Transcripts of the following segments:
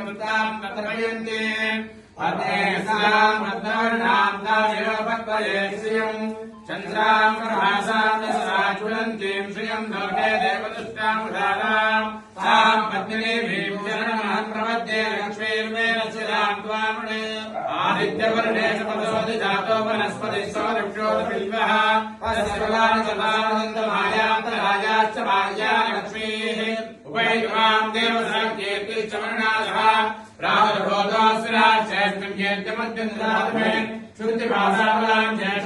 वृत्ताम् प्रतर्पयन्ति अर्धेषाम् रत्नवर्णाम् दाशिरोपत्वये श्रियम्। चन्द्राम् प्रभासाम् दशरा ज्वलन्तीम् श्रियम् लोके देवदुष्टामुषाराम् ताम् पत्निनीभिम् प्रपद्ये लक्ष्मीर्मेरसिराम् त्वामणे आदित्यवर्णेषु पदोति जातो वनस्पतिः सौरक्षोदपिल्वः तस्य फलानि सर्वानन्दमायान्तरायाश्च भाग्या लक्ष्मीः। उपैव श्रुतिभाषाफलां ज्येष्ठ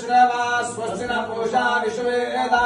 श्रवा स्वस्ति न पूषा विश्वेदा